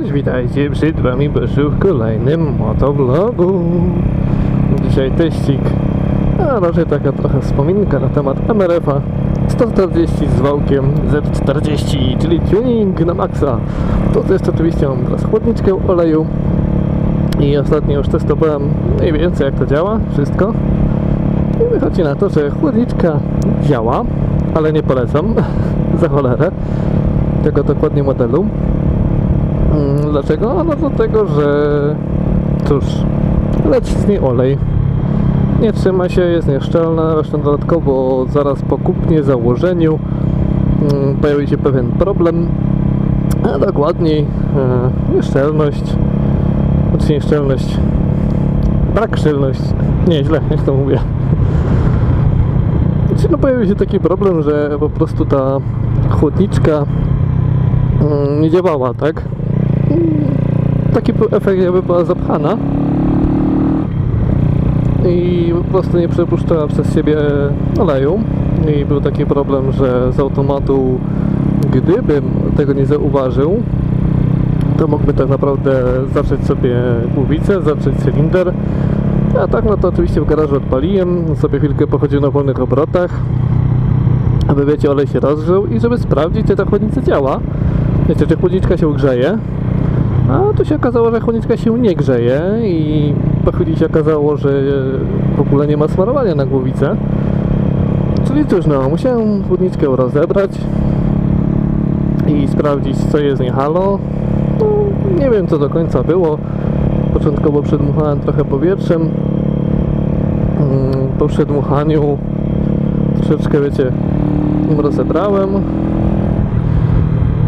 Cześć, witajcie przed wami Byszu w kolejnym motovlogu. Dzisiaj teścik, a raczej taka trochę wspominka na temat MRF-a 140 z wałkiem Z40, czyli tuning na maksa. To jest oczywiście mam teraz chłodniczkę oleju i ostatnio już testowałem mniej więcej jak to działa, wszystko. I wychodzi na to, że chłodniczka działa, ale nie polecam za cholerę tego dokładnie modelu. Dlaczego? No dlatego, że cóż, leci z niej olej. Nie trzyma się, jest nieszczelna, zresztą dodatkowo zaraz po kupnie założeniu mm, pojawi się pewien problem, a dokładniej e, nieszczelność, znaczy nieszczelność, brak szczelność, nie źle, jak to mówię. Znaczy, no pojawi się taki problem, że po prostu ta chłodniczka mm, nie działała, tak? Taki był efekt jakby była zapchana. I po prostu nie przepuszczała przez siebie oleju. I był taki problem, że z automatu gdybym tego nie zauważył to mógłby tak naprawdę zacząć sobie głowicę, zacząć cylinder. A tak no to oczywiście w garażu odpaliłem sobie chwilkę pochodził na wolnych obrotach aby wiecie olej się rozgrzał i żeby sprawdzić czy ta chłodnica działa. Wiecie czy chłodniczka się grzeje a tu się okazało, że chłodniczka się nie grzeje i po chwili się okazało, że w ogóle nie ma smarowania na głowicę. Czyli cóż no, musiałem chłodniczkę rozebrać i sprawdzić co jest nie halo. No, nie wiem co do końca było. Początkowo przedmuchałem trochę powietrzem. Mm, Po przedmuchaniu troszeczkę wiecie rozebrałem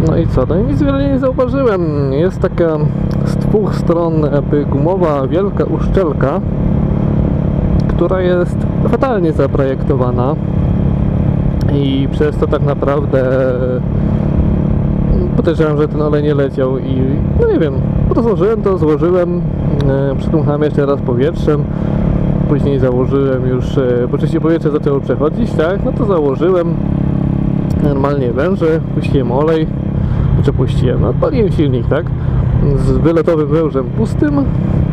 no i co? No i nic wiele nie zauważyłem. Jest taka z dwóch stron gumowa wielka uszczelka, która jest fatalnie zaprojektowana i przez to tak naprawdę podejrzewam, że ten olej nie leciał i no nie wiem, rozłożyłem to, złożyłem, e, przytłuchałem jeszcze raz powietrzem, później założyłem już, e, po części powietrze zaczęło przechodzić, tak, no to założyłem normalnie węże, puściłem olej, czy puściłem, no, odpaliłem silnik, tak, z wylotowym wężem pustym,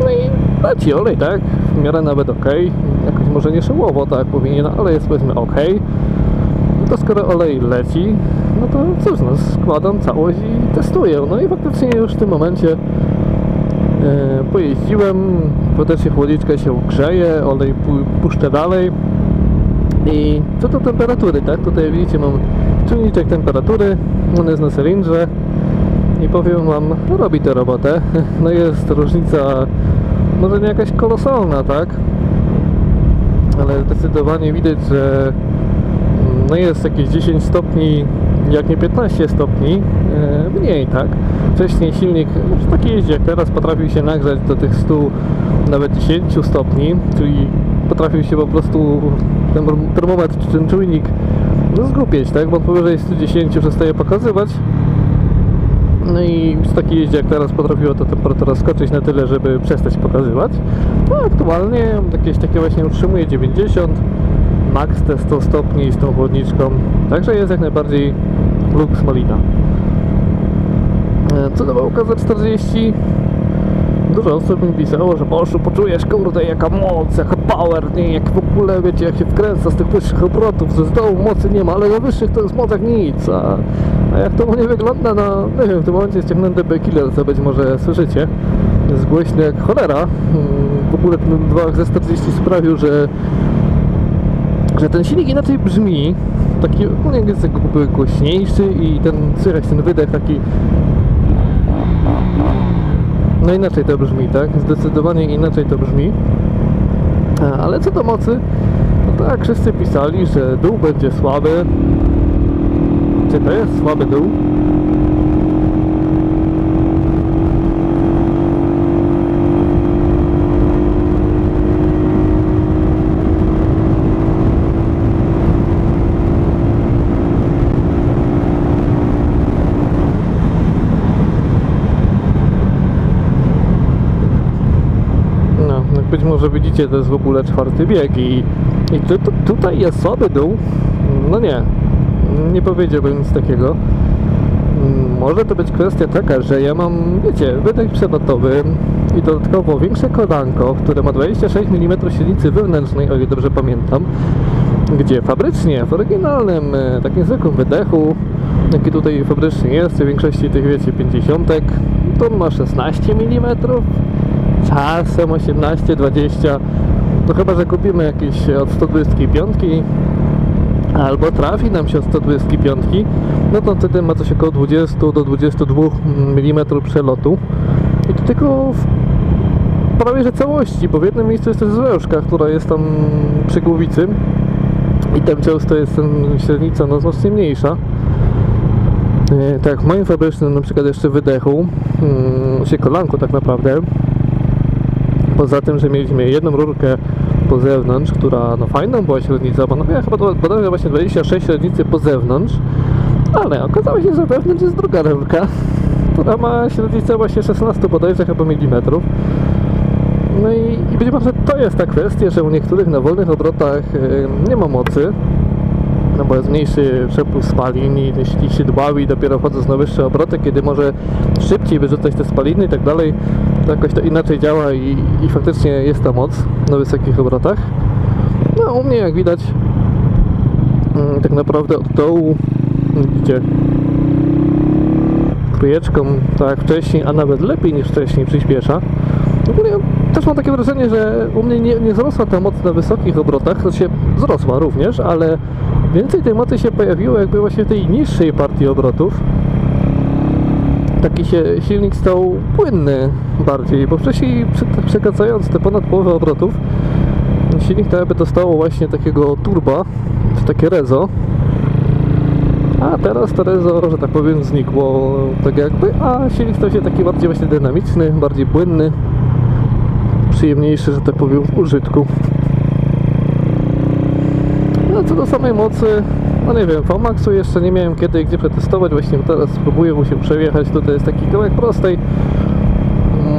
no i leci olej, tak, w miarę nawet ok, jakoś może nie szyłowo, tak powinien, ale jest powiedzmy ok, to skoro olej leci, no to cóż, no składam całość i testuję, no i faktycznie już w tym momencie e, pojeździłem, potem się chłodniczka się grzeje, olej pu- puszczę dalej. I co do temperatury, tak, tutaj widzicie mam czujniczek temperatury, on jest na cylindrze i powiem wam, robi tę robotę. No jest różnica, może nie jakaś kolosalna, tak? Ale zdecydowanie widać, że mm, no jest jakieś 10 stopni, jak nie 15 stopni e, mniej, tak? Wcześniej silnik w takiej jeździe jak teraz potrafił się nagrzać do tych 100, nawet 10 stopni, czyli potrafił się po prostu ten termometr czy ten czujnik no zgłupieć, tak? Bo powyżej 110 przestaje pokazywać. No i w takiej jeździe jak teraz potrafiło ta temperatura skoczyć na tyle, żeby przestać pokazywać. No aktualnie jakieś takie właśnie utrzymuje 90, max te 100 stopni z tą chłodniczką. Także jest jak najbardziej lux malina. Co do wałka za 40 Dużo osób mi pisało, że Boszu, poczujesz, kurde, jaka moc, jaka power, nie, jak w ogóle, wiecie, jak się wkręca z tych wyższych obrotów, ze z dołu mocy nie ma, ale na wyższych to jest moc jak nic, a, a jak to nie wygląda, no, nie wiem, w tym momencie jest ciągnięty B Killer, co być może słyszycie, jest głośny jak cholera, Mm, w ogóle ten dwóch ze 40 sprawił, że że ten silnik inaczej brzmi, taki ogólnie jest jakby głośniejszy i ten słychać ten wydech taki no inaczej to brzmi, tak? Zdecydowanie inaczej to brzmi. A, Ale co do mocy, no tak wszyscy pisali, że dół będzie słaby. Czy to jest słaby dół? No, może widzicie, to jest w ogóle czwarty bieg i, i tu, tu, tutaj jest słaby dół. No nie, nie powiedziałbym nic takiego. Mm, Może to być kwestia taka, że ja mam, wiecie, wydech przelotowy i dodatkowo większe kolanko, które ma 26 mm średnicy wewnętrznej, o ile dobrze pamiętam, gdzie fabrycznie, w oryginalnym, e, takim zwykłym wydechu, jaki tutaj fabrycznie jest, w większości tych, wiecie, 50, to ma 16 mm, czasem 18-20, no chyba, że kupimy jakieś od 125 albo trafi nam się od 125, no to wtedy ma coś około 20 do 22 mm przelotu. I to tylko w prawie że całości, bo w jednym miejscu jest też zrężka, która jest tam przy głowicy i tam często jest ten średnica no, znacznie mniejsza. E, Tak, w moim fabrycznym na przykład jeszcze wydechu, mm, się kolanku tak naprawdę, poza tym, że mieliśmy jedną rurkę po zewnątrz, która no fajną była średnica, bo no miała chyba bodajże właśnie 26 średnicy po zewnątrz, ale okazało się, że wewnątrz jest druga rurka, która ma średnicę właśnie 16 bodajże chyba milimetrów. No i, i być może to jest ta kwestia, że u niektórych na wolnych obrotach e, nie ma mocy, no bo jest mniejszy przepływ spalin i te silniki dbały i dopiero wchodząc na wyższe obroty, kiedy może szybciej wyrzucać te spaliny i tak dalej, to jakoś to inaczej działa i, i faktycznie jest ta moc na wysokich obrotach. No u mnie jak widać mm, tak naprawdę od dołu widzicie trójeczką tak jak wcześniej, a nawet lepiej niż wcześniej przyspiesza. Ogólnie też mam takie wrażenie, że u mnie nie, nie wzrosła ta moc na wysokich obrotach, to się wzrosła również, ale więcej tej mocy się pojawiło jakby właśnie w tej niższej partii obrotów. Taki się silnik stał płynny bardziej, bo wcześniej prze- przekraczając te ponad połowę obrotów, silnik to jakby dostało właśnie takiego turba, czy takie rezo, a teraz to rezo, że tak powiem, znikło tak jakby, a silnik stał się taki bardziej właśnie dynamiczny, bardziej płynny, przyjemniejszy, że tak powiem, w użytku. No co do samej mocy, no nie wiem, VMAXu jeszcze nie miałem kiedy i gdzie przetestować, właśnie teraz spróbuję mu się przejechać, tutaj jest taki kawałek prostej,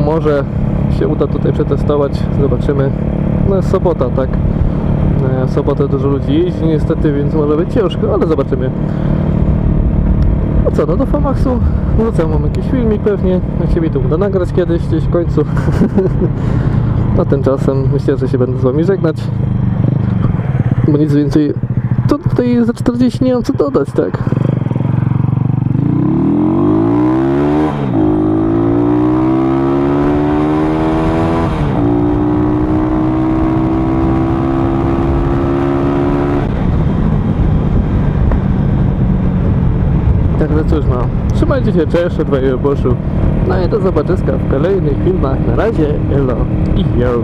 może się uda tutaj przetestować, zobaczymy. No jest sobota, tak? E, W sobotę dużo ludzi jeździ niestety, więc może być ciężko, ale zobaczymy. No co, no do VMAXu wrócę, mam jakiś filmik pewnie, jak się mi to uda nagrać kiedyś, gdzieś w końcu. A tymczasem myślę, że się będę z Wami żegnać. Bo nic więcej, to tutaj za 40 nie mam co dodać, tak? Także cóż no, trzymajcie się, cześć, od Wajego Boszu. No i do zobaczyska w kolejnych filmach. Na razie, elo i yo.